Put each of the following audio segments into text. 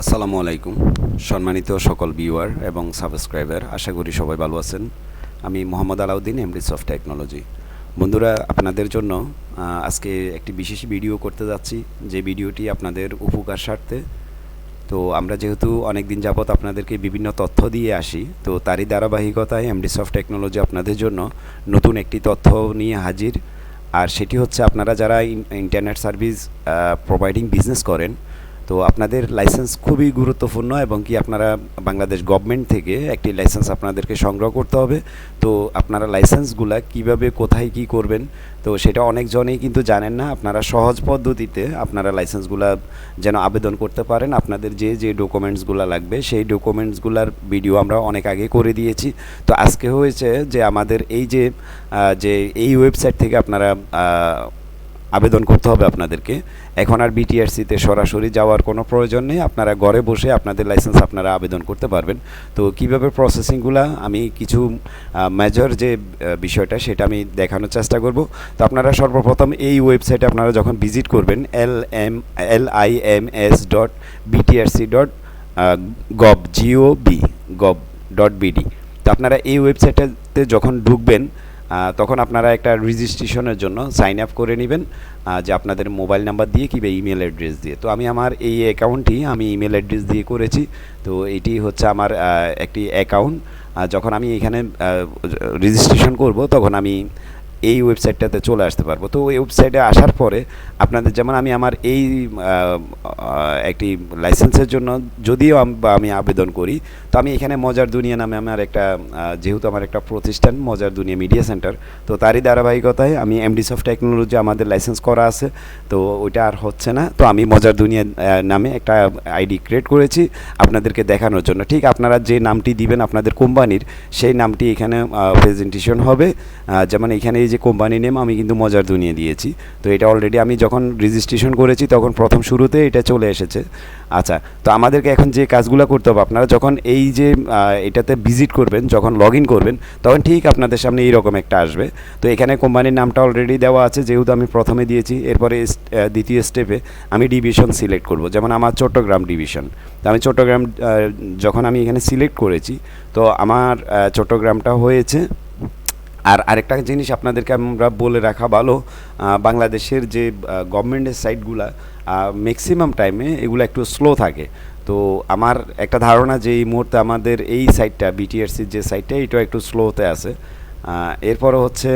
আসসালামু আলাইকুম, সম্মানিত সকল ভিউয়ার এবং সাবস্ক্রাইবার, আশা করি সবাই ভালো আছেন। আমি Mohammad Alauddin MDS of technology বন্ধুরা, আপনাদের জন্য আজকে একটি বিশেষ ভিডিও করতে যাচ্ছি। যে ভিডিওটি আপনাদের উপকার স্বার্থে তো আমরা যেহেতু অনেক দিন যাবৎ আপনাদেরকে বিভিন্ন তথ্য দিয়ে আসি, তো তারই ধারাবাহিকতায় এমডিস অফ টেকনোলজি আপনাদের জন্য নতুন একটি তথ্য নিয়ে হাজির। আর সেটি হচ্ছে, আপনারা যারা ইন্টারনেট সার্ভিস প্রোভাইডিং বিজনেস করেন তো আপনাদের লাইসেন্স খুবই গুরুত্বপূর্ণ এবং কি আপনারা বাংলাদেশ গভর্নমেন্ট থেকে একটি লাইসেন্স আপনাদেরকে সংগ্রহ করতে হবে। তো আপনারা লাইসেন্সগুলা কীভাবে, কোথায়, কি করবেন, তো সেটা অনেকজনেই কিন্তু জানেন না। আপনারা সহজ পদ্ধতিতে আপনারা লাইসেন্সগুলা যেন আবেদন করতে পারেন। আপনাদের যে যে ডকুমেন্টসগুলো লাগবে, সেই ডকুমেন্টসগুলোর ভিডিও আমরা অনেক আগে করে দিয়েছি। তো আজকে হয়েছে যে আমাদের এই যে যে এই ওয়েবসাইট থেকে আপনারা আবেদন করতে হবে আপনাদেরকে। এখন আর বিটিআরসিতে সরাসরি যাওয়ার কোনো প্রয়োজন নেই। আপনারা ঘরে বসে আপনাদের লাইসেন্স আপনারা আবেদন করতে পারবেন। তো কীভাবে প্রসেসিংগুলো আমি কিছু মেজর যে বিষয়টা সেটা আমি দেখানোর চেষ্টা করব। তো আপনারা সর্বপ্রথম এই ওয়েবসাইটে আপনারা যখন ভিজিট করবেন L M L I M S dot BTRC dot gov G O B gov dot BD তো আপনারা এই ওয়েবসাইটটাতে যখন ঢুকবেন তখন আপনারা একটা রেজিস্ট্রেশনের জন্য সাইন আপ করে নেবেন যে আপনাদের মোবাইল নাম্বার দিয়ে কিংবা ইমেল অ্যাড্রেস দিয়ে। তো আমি আমার এই অ্যাকাউন্টটি আমি ইমেল অ্যাড্রেস দিয়ে করেছি। তো এটি হচ্ছে আমার একটি অ্যাকাউন্ট যখন আমি এখানে রেজিস্ট্রেশন করব, তখন আমি এই ওয়েবসাইটটাতে চলে আসতে পারব। তো ওই ওয়েবসাইটে আসার পরে আপনাদের যেমন আমি আমার এই একটি লাইসেন্সের জন্য যদিও আমি আবেদন করি, তো আমি এখানে মজার দুনিয়া নামে আমার একটা যেহেতু আমার একটা প্রতিষ্ঠান, মজার দুনিয়া মিডিয়া সেন্টার তো তারই ধারাবাহিকতায় আমি এমডিস অফ টেকনোলজি আমাদের লাইসেন্স করা আছে, তো ওইটা আর হচ্ছে না। তো আমি মজার দুনিয়া নামে একটা আইডি ক্রিয়েট করেছি আপনাদেরকে দেখানোর জন্য। ঠিক আপনারা যে নামটি দিবেন আপনাদের কোম্পানির, সেই নামটি এখানে প্রেজেন্টেশন হবে। যেমন এখানে এই যে কোম্পানি নেম আমি কিন্তু মজার দুনিয়ে দিয়েছি। তো এটা অলরেডি আমি যখন রেজিস্ট্রেশন করেছি তখন প্রথম শুরুতে এটা চলে এসেছে। আচ্ছা তো আমাদেরকে এখন যে কাজগুলো করতে হবে, আপনারা যখন এই যে এটাতে ভিজিট করবেন, যখন লগ ইন করবেন, তখন ঠিক আপনাদের সামনে এইরকম একটা আসবে। তো এখানে কোম্পানির নামটা অলরেডি দেওয়া আছে, যেহেতু আমি প্রথমে দিয়েছি, এরপরে দ্বিতীয় স্টেপে আমি ডিভিশন সিলেক্ট করব। যেমন আমার চট্টগ্রাম ডিভিশন তো আমি চট্টগ্রাম যখন আমি এখানে সিলেক্ট করেছি, তো আমার চট্টগ্রামটা হয়েছে আর আরেকটা জিনিস আপনাদেরকে আমরা বলে রাখা ভালো বাংলাদেশের যে গভর্নমেন্টের সাইটগুলা ম্যাক্সিমাম টাইমে এগুলো একটু স্লো থাকে। তো আমার একটা ধারণা যে এই মুহূর্তে আমাদের এই সাইটটা বিটিআরসির যে সাইটটা এটা একটু স্লোতে আছে। এরপরে হচ্ছে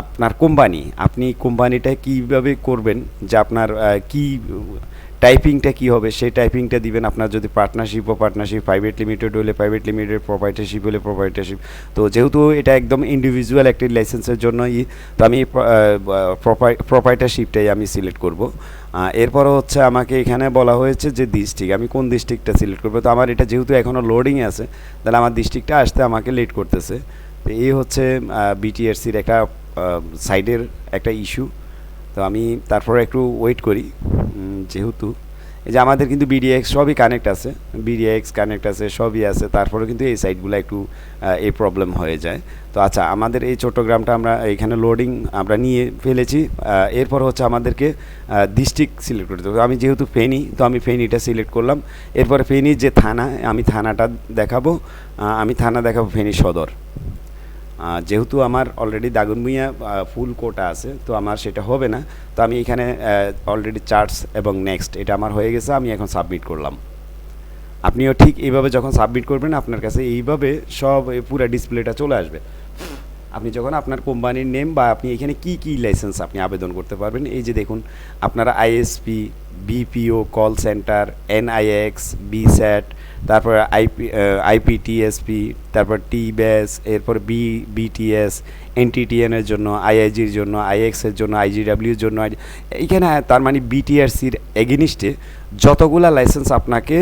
আপনার কোম্পানি আপনি কোম্পানিটা কীভাবে করবেন, যে আপনার কি টাইপিংটা কি হবে? সেই টাইপিংটা দিবেন আপনার যদি পার্টনারশিপ ও পার্টনারশিপ প্রাইভেট লিমিটেড হলে প্রাইভেট লিমিটেড প্রোপাইটারশিপ হলে প্রোপাইটারশিপ তো যেহেতু এটা একদম ইন্ডিভিজুয়াল একটি লাইসেন্সের জন্যই, তো আমি প্রোপাইটারশিপটাই আমি সিলেক্ট করব। এরপরও হচ্ছে আমাকে এখানে বলা হয়েছে যে ডিস্ট্রিক্ট আমি কোন ডিস্ট্রিক্টটা সিলেক্ট করব? তো আমার এটা যেহেতু এখনও লোডিংয়ে আছে, তাহলে আমার ডিস্ট্রিক্টটা আসতে আমাকে লেট করতেছে। তো এই হচ্ছে বিটিএসসির একটা সাইডের একটা ইস্যু তো আমি তারপরে একটু ওয়েট করি যেহেতু। এই যে আমাদের কিন্তু বিডিএক্স সবই কানেক্ট আছে বিডিএক্স কানেক্ট আছে, সবই আছে তারপরে কিন্তু এই সাইটগুলো একটু এই প্রবলেম হয়ে যায়। তো আচ্ছা আমাদের এই চট্টগ্রামটা আমরা এখানে লোডিং আমরা নিয়ে ফেলেছি এরপর হচ্ছে আমাদেরকে ডিস্ট্রিক্ট সিলেক্ট করতে হবে। আমি যেহেতু ফেনি, তো আমি ফেনিটা সিলেক্ট করলাম। এরপরে ফেনির যে থানা, আমি থানাটা দেখাবো আমি থানা দেখাবো ফেনী সদর। যেহেতু আমার অলরেডি দাগনভূঞা ফুল কোটা আছে, তো আমার সেটা হবে না। তো আমি এখানে অলরেডি চার্টস এবং নেক্সট এটা আমার হয়ে গেছে, আমি এখন সাবমিট করলাম। আপনিও ঠিক এইভাবে যখন সাবমিট করবেন, আপনার কাছে এইভাবে সব পুরো ডিসপ্লেটা চলে আসবে। আপনি যখন আপনার কোম্পানির নেম বা আপনি এখানে কি কি লাইসেন্স আপনি আবেদন করতে পারবেন, এই যে দেখুন, আপনারা ISP BPO call centre NIX VSAT তারপর আইপি আইপিটিএসপি তারপর টি ব্যাস এরপর বি বিটিএস এনটিটিএনের জন্য আইআইজির জন্য আইএক্সের জন্য আইজিডাব্লিউর জন্য, এইখানে তার মানে বিটিআরসির এগেনিস্টে যতগুলা লাইসেন্স আপনাকে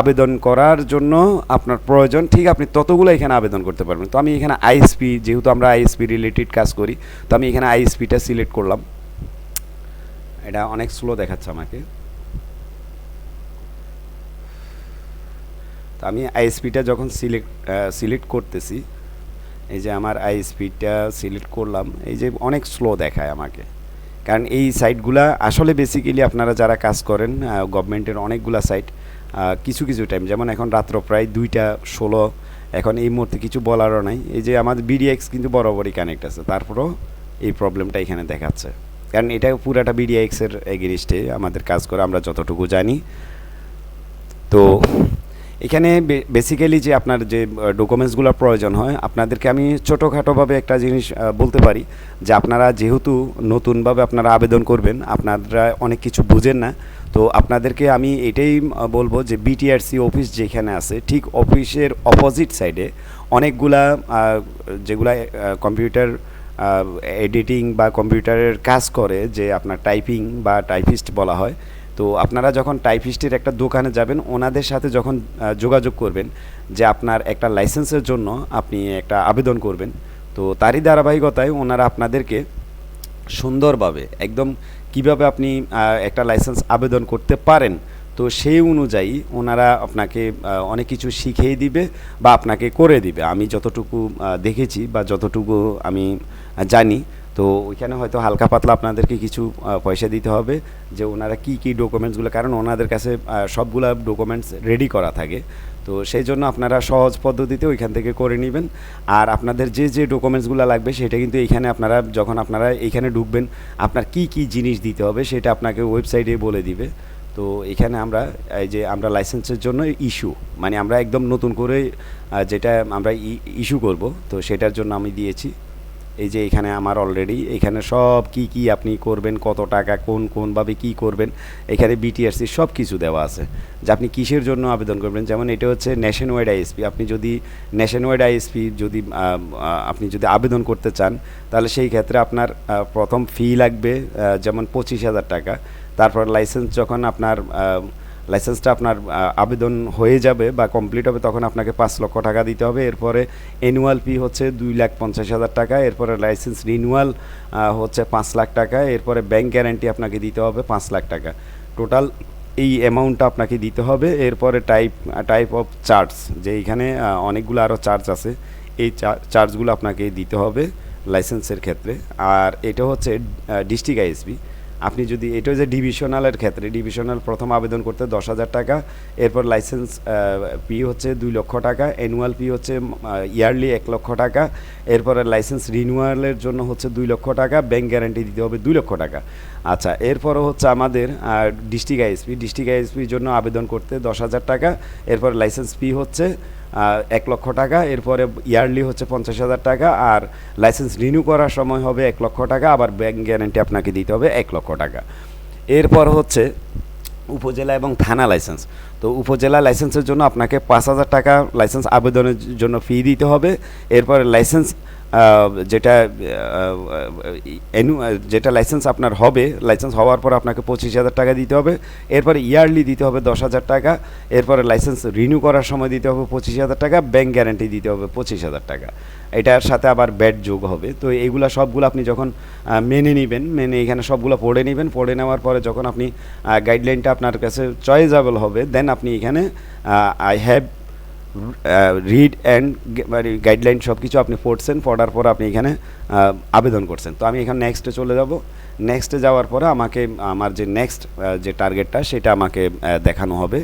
আবেদন করার জন্য আপনার প্রয়োজন। ঠিক আপনি ততগুলো এখানে আবেদন করতে পারবেন। তো আমি এখানে আইএসপি, যেহেতু আমরা আইএসপি রিলেটেড কাজ করি, তো আমি এখানে আইএসপিটা সিলেক্ট করলাম। এটা অনেক স্লো দেখাচ্ছে আমাকে। তো আমি আইএসপিটা যখন সিলেক্ট সিলেক্ট করতেছি, এই যে আমার আইএসপিটা সিলেক্ট করলাম, এই যে অনেক স্লো দেখায় আমাকে। কারণ এই সাইটগুলা আসলে বেসিক্যালি আপনারা যারা কাজ করেন গভর্নমেন্টের অনেকগুলা সাইট কিছু কিছু টাইম যেমন এখন রাত্র প্রায় দুইটা ষোলো, এখন এই মুহূর্তে কিছু বলারও নাই। এই যে আমাদের বিডিএক্স কিন্তু বরাবরই কানেক্ট আছে, তারপরেও এই প্রবলেমটা এখানে দেখাচ্ছে। কারণ এটা পুরাটা বিডিএক্সের এগেনিস্টে আমাদের কাজ করে, আমরা যতটুকু জানি। তো এখানে বেসিক্যালি যে আপনার যে ডকুমেন্টসগুলোর প্রয়োজন হয়, আপনাদেরকে আমি ছোটোখাটোভাবে একটা জিনিস বলতে পারি যে আপনারা যেহেতু নতুনভাবে আপনারা আবেদন করবেন, আপনারা অনেক কিছু বুঝেন না, তো আপনাদেরকে আমি এটাই বলব যে বিটিআরসি অফিস যেখানে আছে, ঠিক অফিসের অপোজিট সাইডে অনেকগুলা যেগুলা কম্পিউটার এডিটিং বা কম্পিউটারের কাজ করে, যে আপনার টাইপিং বা টাইপিস্ট বলা হয় তো আপনারা যখন টাইপিস্টের একটা দোকানে যাবেন, ওনাদের সাথে যখন যোগাযোগ করবেন যে আপনার একটা লাইসেন্সের জন্য আপনি একটা আবেদন করবেন, তো তারই ধারাবাহিকতায় ওনারা আপনাদেরকে সুন্দরভাবে, একদম কীভাবে আপনি একটা লাইসেন্স আবেদন করতে পারেন, তো সেই অনুযায়ী ওনারা আপনাকে অনেক কিছু শিখিয়ে দিবে বা আপনাকে করে দিবে। আমি যতটুকু দেখেছি বা যতটুকু আমি জানি তো ওইখানে হয়তো হালকা পাতলা আপনাদেরকে কিছু পয়সা দিতে হবে যে ওনারা কি কি ডকুমেন্টসগুলো, কারণ ওনাদের কাছে সবগুলা ডকুমেন্টস রেডি করা থাকে। তো সেই জন্য আপনারা সহজ পদ্ধতিতে ওইখান থেকে করে নেবেন। আর আপনাদের যে যে ডকুমেন্টসগুলো লাগবে সেটা কিন্তু এইখানে আপনারা, যখন আপনারা এইখানে ঢুকবেন, আপনার কি কি জিনিস দিতে হবে সেটা আপনাকে ওয়েবসাইটে বলে দিবে। তো এখানে আমরা, এই যে আমরা লাইসেন্সের জন্য ইস্যু মানে আমরা একদম নতুন করে যেটা আমরা ইস্যু করব, তো সেটার জন্য আমি দিয়েছি। এই যে এখানে আমার অলরেডি এখানে সব কি কি আপনি করবেন, কত টাকা, কোন কোনভাবে কি করবেন, এখানে বিটিআরসি সব কিছু দেওয়া আছে। যে আপনি কিসের জন্য আবেদন করবেন, যেমন এটা হচ্ছে ন্যাশন ওয়াইড আইএসপি আপনি যদি ন্যাশন ওয়াইড আইএসপি যদি আপনি যদি আবেদন করতে চান, তাহলে সেই ক্ষেত্রে আপনার প্রথম ফি লাগবে যেমন পঁচিশ হাজার টাকা। তারপর লাইসেন্স যখন আপনার লাইসেন্সটা আপনার আবেদন হয়ে যাবে বা কমপ্লিট হবে, তখন আপনাকে পাঁচ লক্ষ টাকা দিতে হবে। এরপরে অ্যানুয়াল ফি হচ্ছে দুই লাখ পঞ্চাশ হাজার টাকা, এরপরে লাইসেন্স রিনিউয়াল হচ্ছে পাঁচ লাখ টাকা, এরপরে ব্যাংক গ্যারান্টি আপনাকে দিতে হবে পাঁচ লাখ টাকা। টোটাল এই অ্যামাউন্টটা আপনাকে দিতে হবে। এরপরে টাইপ টাইপ অফ চার্জ যে এইখানে অনেকগুলো আরও চার্জ আছে, এই চার্জগুলো আপনাকে দিতে হবে লাইসেন্সের ক্ষেত্রে। আর এটা হচ্ছে ডিস্ট্রিক্ট আইএসবি আপনি যদি, এটা যে ডিভিশনালের ক্ষেত্রে ডিভিশনাল প্রথম আবেদন করতে দশ হাজার টাকা, এরপর লাইসেন্স পি হচ্ছে দুই লক্ষ টাকা অ্যানুয়াল পি হচ্ছে ইয়ারলি এক লক্ষ টাকা, এরপরে লাইসেন্স রিনিউয়ালের জন্য হচ্ছে দুই লক্ষ টাকা ব্যাংক গ্যারান্টি দিতে হবে দুই লক্ষ টাকা। আচ্ছা এরপরও হচ্ছে আমাদের ডিস্ট্রিক্ট আইএসপি ডিস্ট্রিক্ট আইএসপির জন্য আবেদন করতে দশ হাজার টাকা, এরপর লাইসেন্স ফি হচ্ছে এক লক্ষ টাকা, এরপরে ইয়ারলি হচ্ছে পঞ্চাশ হাজার টাকা, আর লাইসেন্স রিনিউ করার সময় হবে এক লক্ষ টাকা, আবার ব্যাংক গ্যারেন্টি আপনাকে দিতে হবে এক লক্ষ টাকা। এরপর হচ্ছে উপজেলা এবং থানা লাইসেন্স। তো উপজেলা লাইসেন্সের জন্য আপনাকে পাঁচ হাজার টাকা লাইসেন্স আবেদনের জন্য ফি দিতে হবে। এরপরে লাইসেন্স যেটা যেটা লাইসেন্স আপনার হবে লাইসেন্স হওয়ার পর আপনাকে পঁচিশ হাজার টাকা দিতে হবে, এরপরে ইয়ারলি দিতে হবে দশ হাজার টাকা, এরপরে লাইসেন্স রিনিউ করার সময় দিতে হবে পঁচিশ হাজার টাকা ব্যাংক গ্যারান্টি দিতে হবে পঁচিশ হাজার টাকা। এটার সাথে আবার ব্যাট যোগ হবে। তো এইগুলা সবগুলো আপনি যখন মেনে নেবেন, মেনে এখানে সবগুলো পড়ে নেবেন, পড়ে নেওয়ার পরে যখন আপনি গাইডলাইনটা আপনার কাছে চয়েজেবল হবে দেন আপনি এখানে আই হ্যাভ রিড অ্যান্ড মানে গাইডলাইন সব কিছু আপনি পড়ছেন, পড়ার পর আপনি এখানে আবেদন করছেন। তো আমি এখানে নেক্সটে চলে যাব। নেক্সটে যাওয়ার পরে আমাকে, আমার যে নেক্সট যে টার্গেটটা সেটা আমাকে দেখানো হবে।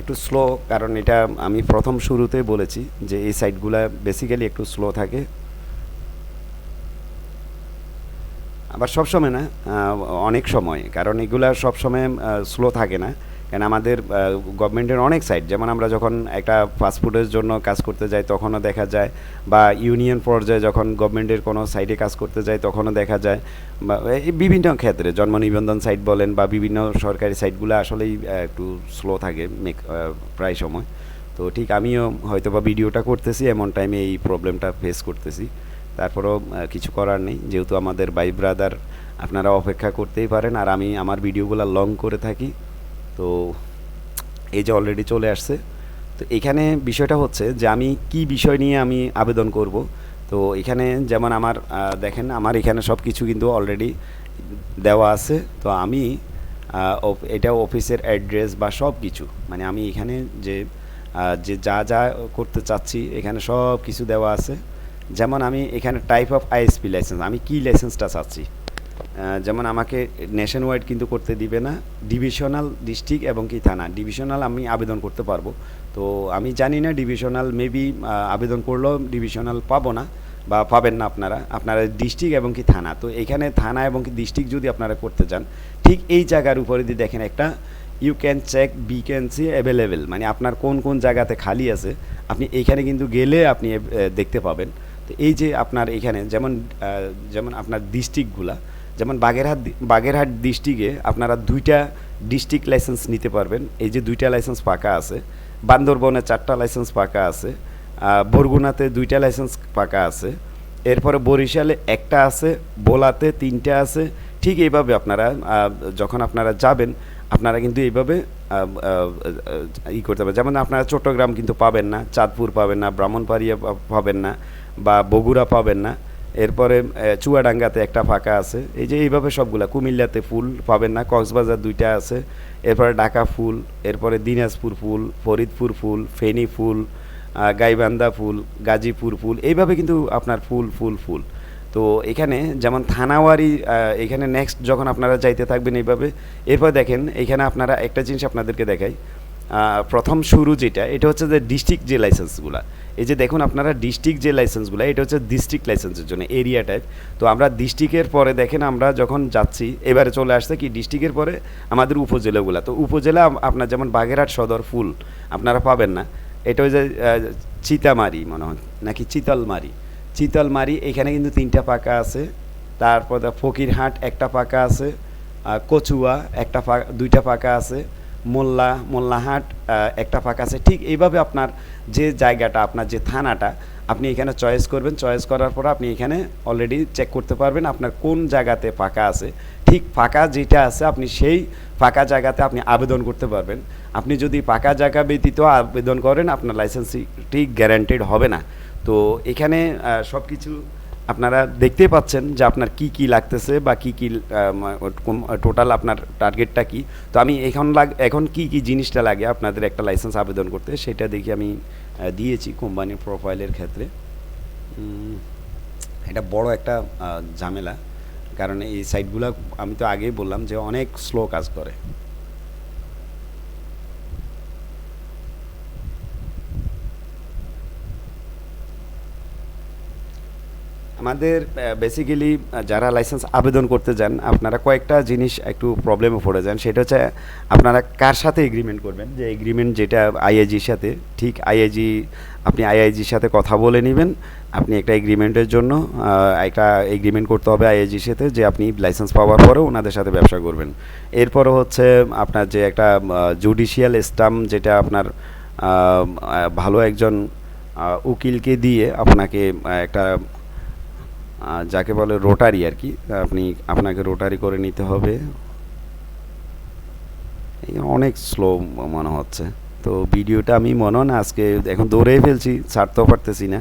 একটু স্লো কারণ এটা আমি প্রথম শুরুতে বলেছি যে এই সাইটগুলো বেসিক্যালি একটু স্লো থাকে। আবার সব সময় না অনেক সময়, কারণ এগুলা সব সময় স্লো থাকে না। কারণ আমাদের গভর্নমেন্টের অনেক সাইট যেমন আমরা যখন একটা পাসপোর্টের জন্য কাজ করতে যাই, তখনও দেখা যায়, বা ইউনিয়ন পর্যায়ে যখন গভর্নমেন্টের কোনো সাইটে কাজ করতে যাই, তখনও দেখা যায়, বা বিভিন্ন ক্ষেত্রে, জন্ম নিবন্ধন সাইট বলেন, বা বিভিন্ন সরকারি সাইটগুলো আসলেই একটু স্লো থাকে মেক প্রায় সময়। তো ঠিক আমিও হয়তো বা ভিডিওটা করতেছি, এমন টাইমে এই প্রবলেমটা ফেস করতেছি। তারপরেও কিছু করার নেই। যেহেতু আমাদের বাই ব্রাদার, আপনারা অপেক্ষা করতেই পারেন, আর আমি আমার ভিডিওগুলো লং করে থাকি। তো এই যে অলরেডি চলে আসছে। তো এখানে বিষয়টা হচ্ছে যে, আমি কি বিষয় নিয়ে আমি আবেদন করব? তো এখানে যেমন আমার দেখেন, আমার এখানে সব কিছু কিন্তু অলরেডি দেওয়া আছে। তো আমি এটা অফিসের অ্যাড্রেস বা সব কিছু মানে আমি এখানে যে যে যা যা করতে চাচ্ছি, এখানে সব কিছু দেওয়া আছে। যেমন আমি এখানে টাইপ অফ আইএসপি লাইসেন্স আমি কি লাইসেন্সটা চাচ্ছি? যেমন আমাকে নেশন ওয়াইড কিন্তু করতে দিবে না ডিভিশনাল ডিস্ট্রিক্ট এবং কি থানা। ডিভিশনাল আমি আবেদন করতে পারব। তো আমি জানি না ডিভিশনাল মেবি আবেদন করলেও ডিভিশনাল পাবো না বা পাবেন না আপনারা। আপনারা ডিস্ট্রিক্ট এবং কি থানা। তো এখানে থানা এবং কি ডিস্ট্রিক্ট যদি আপনারা করতে চান, ঠিক এই জায়গার উপরে দিয়ে দেখেন একটা you can check vacancy available মানে আপনার কোন কোন জায়গাতে খালি আছে, আপনি এইখানে কিন্তু গেলে আপনি দেখতে পাবেন। এই যে আপনার এখানে যেমন যেমন আপনার ডিস্ট্রিক্টগুলা, যেমন বাগেরহাট বাগেরহাট ডিস্ট্রিক্টে আপনারা দুইটা ডিস্ট্রিক্ট লাইসেন্স নিতে পারবেন। এই যে দুইটা লাইসেন্স পাকা আছে, বান্দরবনে চারটা লাইসেন্স পাকা আছে বরগুনাতে দুইটা লাইসেন্স পাকা আছে, এরপরে বরিশালে একটা আছে, বোলাতে তিনটা আছে ঠিক এইভাবে আপনারা যখন আপনারা যাবেন, আপনারা কিন্তু এইভাবে ই করতে পারবেন। যেমন আপনারা চট্টগ্রাম কিন্তু পাবেন না, চাঁদপুর পাবেন না, ব্রাহ্মণবাড়িয়া পাবেন না, বা বগুড়া পাবেন না। এরপরে চুয়াডাঙ্গাতে একটা ফাঁকা আছে। এই যে এইভাবে সবগুলা, কুমিল্লাতে ফুল পাবেন না, কক্সবাজার দুইটা আছে। এরপরে ঢাকা ফুল, এরপরে দিনাজপুর ফুল, ফরিদপুর ফুল, ফেনী ফুল গাইবান্ধা ফুল, গাজীপুর ফুল, এইভাবে কিন্তু আপনার ফুল ফুল ফুল। তো এখানে যেমন থানাওয়ারি এখানে নেক্সট যখন আপনারা যাইতে থাকবেন এইভাবে এরপর দেখেন এখানে আপনারা একটা জিনিস আপনাদেরকে দেখাই। প্রথম শুরু যেটা এটা হচ্ছে যে ডিস্ট্রিক্ট যে লাইসেন্সগুলো এই যে দেখুন আপনারা ডিস্ট্রিক্ট যে লাইসেন্সগুলো এটা হচ্ছে ডিস্ট্রিক্ট লাইসেন্সের জন্য এরিয়া টাইপ তো আমরা ডিস্ট্রিক্টের পরে দেখেন আমরা যখন যাচ্ছি এবারে চলে আসছে কি ডিস্ট্রিক্টের পরে আমাদের উপজেলাগুলো। তো উপজেলা আপনার যেমন বাগেরহাট সদর ফুল আপনারা পাবেন না। এটা হচ্ছে আহ, চিতামারি মনে হয় নাকি চিতলমারি। চিতলমারি, এখানে কিন্তু তিনটা পাকা আছে। তারপর ফকিরহাট, একটা পাকা আছে। কচুয়া, একটা পা- দুইটা পাকা আছে। মোল্লা, মোল্লাহাট একটা ফাঁকা আছে। ঠিক এইভাবে আপনার যে জায়গাটা, আপনার যে থানাটা, আপনি এখানে চয়েস করবেন। চয়েস করার পর আপনি এখানে অলরেডি চেক করতে পারবেন আপনার কোন জায়গাতে ফাঁকা আছে। ঠিক ফাঁকা যেটা আছে, আপনি সেই ফাঁকা জায়গাতে আপনি আবেদন করতে পারবেন। আপনি যদি ফাঁকা জায়গা ব্যতীত আবেদন করেন, আপনার লাইসেন্সটি গ্যারান্টেড হবে না। তো এখানে সব কিছু আপনারা দেখতে পাচ্ছেন যে আপনার কি কি লাগতেছে বা কি কি টোটাল আপনার টার্গেটটা কি। তো আমি এখন লাগ, এখন কি কি জিনিসটা লাগে আপনাদের একটা লাইসেন্স আবেদন করতে, সেটা দেখি আমি দিয়েছি কোম্পানির প্রোফাইলের ক্ষেত্রে। এটা বড় একটা ঝামেলা। কারণ এই সাইটগুলো আমি তো আগেই বললাম যে অনেক স্লো কাজ করে। আমাদের বেসিক্যালি যারা লাইসেন্স আবেদন করতে যান, আপনারা কয়েকটা জিনিস একটু প্রবলেমে পড়ে যান। সেটা হচ্ছে, আপনারা কার সাথে এগ্রিমেন্ট করবেন? যে এগ্রিমেন্ট যেটা আইআইজির সাথে, ঠিক আইআইজি আপনি আইআইজির সাথে কথা বলে নেবেন। আপনি একটা এগ্রিমেন্টের জন্য একটা এগ্রিমেন্ট করতে হবে আইআইজির সাথে, যে আপনি লাইসেন্স পাওয়ার পরে ওনাদের সাথে ব্যবসা করবেন। এরপরে হচ্ছে, আপনার যে একটা জুডিশিয়াল স্টাম্প যেটা আপনার ভালো একজন উকিলকে দিয়ে আপনাকে একটা যাকে বলে রোটারি আর কি, আপনি, আপনাকে রোটারি করে নিতে হবে। অনেক স্লো মনে হচ্ছে। তো ভিডিওটা আমি মনে হয় আজকে, এখন দৌড়েই ফেলছি, ছাড়তেও পারতেছি না।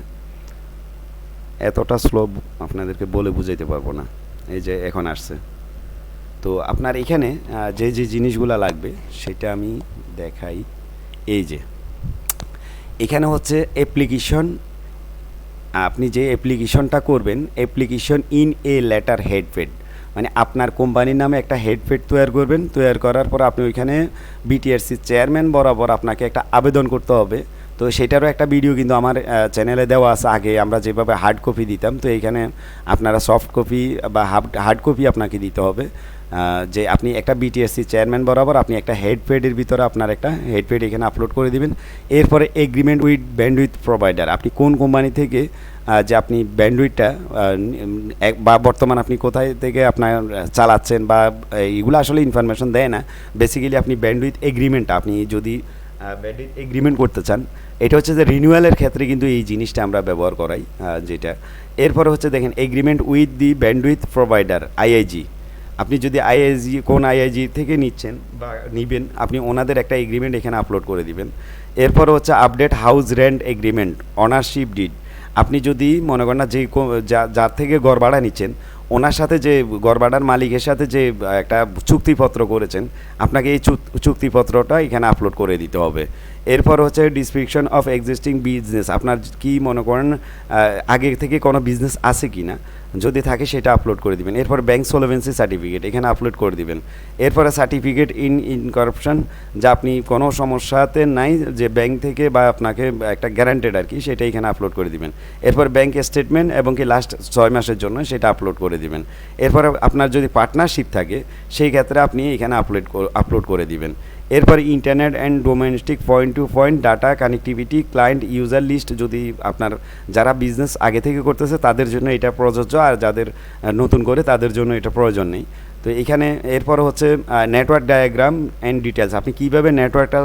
এতটা স্লো আপনাদেরকে বলে বুঝাইতে পারব না। এই যে এখন আসছে। তো আপনার এখানে যে যে জিনিসগুলো লাগবে, সেটা আমি দেখাই। এই যে, এখানে হচ্ছে অ্যাপ্লিকেশন আপনি যে অ্যাপ্লিকেশনটা করবেন অ্যাপ্লিকেশন ইন এ লেটার হেডফেড মানে আপনার কোম্পানির নামে একটা হেডফেড তৈরি করবেন তৈরি করার পর আপনি ওইখানে বিটিআরসি চেয়ারম্যান বরাবর আপনাকে একটা আবেদন করতে হবে। তো সেটারও একটা ভিডিও কিন্তু আমার চ্যানেলে দেওয়া আছে। আগে আমরা যেভাবে হার্ড কপি দিতাম, তো এইখানে আপনারা সফট কপি বা হার্ড কপি আপনাকে দিতে হবে। যে আপনি একটা বিটিএসসি চেয়ারম্যান বরাবর আপনি একটা হেডফেডের ভিতরে আপনার একটা হেডফেড এখানে আপলোড করে দিবেন। এরপরে এগ্রিমেন্ট উইথ ব্যান্ডউইথ প্রোভাইডার আপনি কোন কোম্পানি থেকে যে আপনি ব্যান্ডউইথটা বা বর্তমান আপনি কোথায় থেকে আপনার চালাচ্ছেন বা এইগুলো আসলে ইনফরমেশন দেয় না। বেসিক্যালি আপনি ব্যান্ডউইথ এগ্রিমেন্টটা আপনি যদি ব্যান্ডউইথ এগ্রিমেন্ট করতে চান, এটা হচ্ছে যে রিনিউয়ালের ক্ষেত্রে কিন্তু এই জিনিসটা আমরা ব্যবহার করাই যেটা। এরপরে হচ্ছে দেখেন agreement with the bandwidth provider IIG আপনি যদি আইআইজি কোন আইআইজি থেকে নিচ্ছেন বা নিবেন, আপনি ওনাদের একটা এগ্রিমেন্ট এখানে আপলোড করে দিবেন। এরপর হচ্ছে update house rent agreement ownership deed আপনি যদি মনে করেন না যে যার থেকে ঘর ভাড়া নিচ্ছেন, ওনার সাথে যে গড়বাডার মালিকের সাথে যে, একটা চুক্তিপত্র করেছেন, আপনাকে এই চুক- চুক্তিপত্রটা এখানে আপলোড করে দিতে হবে। এরপর হচ্ছে ডিসক্রিপশন অফ এক্সিস্টিং বিজনেস আপনার কি মনে করেন আগে থেকে কোনো বিজনেস আছে কি না যদি থাকে সেটা আপলোড করে দিবেন। এরপর ব্যাংক সোলভেন্সি সার্টিফিকেট এখানে আপলোড করে দিবেন। এরপরে সার্টিফিকেট ইন ইনকরাপশন যা আপনি কোনো সমস্যাতে নাই, যে ব্যাংক থেকে বা আপনাকে একটা গ্যারান্টেড আর কি, সেটা এখানে আপলোড করে দিবেন। এরপর ব্যাংক স্টেটমেন্ট এবং কি লাস্ট ছয় মাসের জন্য সেটা আপলোড করে দিবেন। এরপর আপনার যদি পার্টনারশিপ থাকে, সেই ক্ষেত্রে আপনি এখানে আপলোড আপলোড করে দিবেন। এরপর internet and domestic point to point data connectivity client user list যদি আপনার যারা বিজনেস আগে থেকে করতেছে তাদের জন্য এটা প্রযোজ্য আর যাদের নতুন করে তাদের জন্য এটা প্রয়োজন নেই। তো এখানে এরপর হচ্ছে নেটওয়ার্ক ডায়াগ্রাম অ্যান্ড ডিটেলস আপনি কীভাবে নেটওয়ার্কটা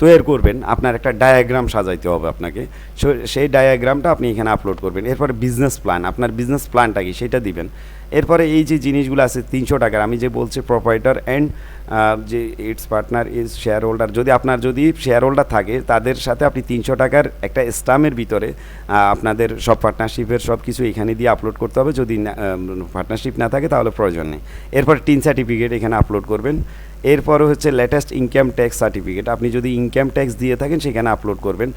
তৈরি করবেন, আপনার একটা ডায়াগ্রাম সাজাইতে হবে আপনাকে। সেই ডায়াগ্রামটা আপনি এখানে আপলোড করবেন। এরপরে বিজনেস প্ল্যান আপনার বিজনেস প্ল্যানটা কি, সেটা দিবেন। এরপরে এই যে জিনিসগুলো আছে, তিনশো টাকার, আমি যে বলছি প্রোপাইটার অ্যান্ড যে it's partner is share holder যদি আপনার, যদি শেয়ার হোল্ডার থাকে, তাদের সাথে আপনি তিনশো টাকার একটা স্টামের ভিতরে আপনাদের সব পার্টনারশিপের সব কিছু এখানে দিয়ে আপলোড করতে হবে। যদি পার্টনারশিপ না থাকে, তাহলে প্রয়োজন নেই। এরপর টিন সার্টিফিকেট এখানে আপলোড করবেন। এরপর হচ্ছে লেটেস্ট ইনকাম ট্যাক্স সার্টিফিকেট আপনি যদি ইনকাম ট্যাক্স দিয়ে থাকেন, সেখানে আপলোড করবেন।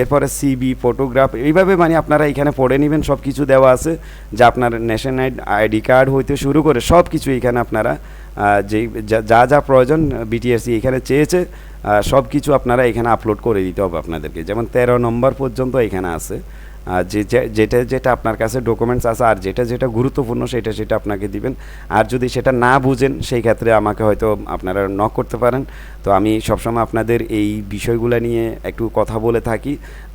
এরপরে সিবি ফটোগ্রাফ এইভাবে মানে আপনারা এখানে পড়ে নেবেন সব কিছু দেওয়া আছে, যে আপনার ন্যাশনাল আইডি কার্ড হইতে শুরু করে সব কিছু এখানে আপনারা যা- যা যা প্রয়োজন বিটিএসসি এখানে চেয়েছে সব কিছু আপনারা এখানে আপলোড করে দিতে হবে আপনাদেরকে। যেমন তেরো নম্বর পর্যন্ত এখানে আছে। যে যেটা যেটা আপনার কাছে ডকুমেন্টস আছে, আর যেটা যেটা গুরুত্বপূর্ণ সেটা সেটা আপনাকে দিবেন। আর যদি সেটা না বুঝেন, সেই ক্ষেত্রে আমাকে হয়তো আপনারা নক করতে পারেন। তো আমি সবসময় আপনাদের এই বিষয়গুলো নিয়ে একটু কথা বলে থাকি।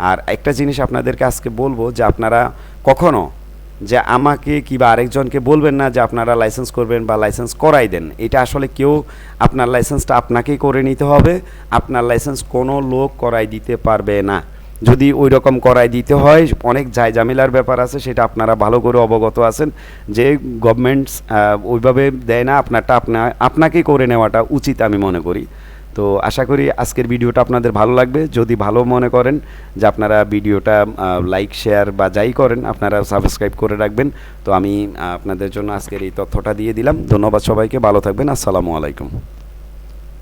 আর একটা জিনিস আপনাদেরকে আজকে বলব, যে আপনারা কখনো যে আমাকে কিংবা আরেকজনকে বলবেন না যে আপনারা লাইসেন্স করবেন বা লাইসেন্স করাই দেন। এটা আসলে কেউ আপনার লাইসেন্সটা আপনাকেই করে নিতে হবে। আপনার লাইসেন্স কোনো লোক করাই দিতে পারবে না। যদি ওই রকম করাই দিতে হয়, অনেক জায় জামিলার ব্যাপার আছে, সেটা আপনারা ভালো করে অবগত আছেন যে গভর্নমেন্টস ওইভাবে দেয় না, আপনারটা আপনা, আপনাকেই করে নেওয়াটা উচিত আমি মনে করি। তো আশা করি আজকের ভিডিওটা আপনাদের ভালো লাগবে। যদি ভালো মনে করেন যে আপনারা ভিডিওটা লাইক শেয়ার বা যাই করেন, আপনারা সাবস্ক্রাইব করে রাখবেন। তো আমি আপনাদের জন্য আজকের এই তথ্যটা দিয়ে দিলাম। ধন্যবাদ সবাইকে। ভালো থাকবেন। আসসালামু আলাইকুম।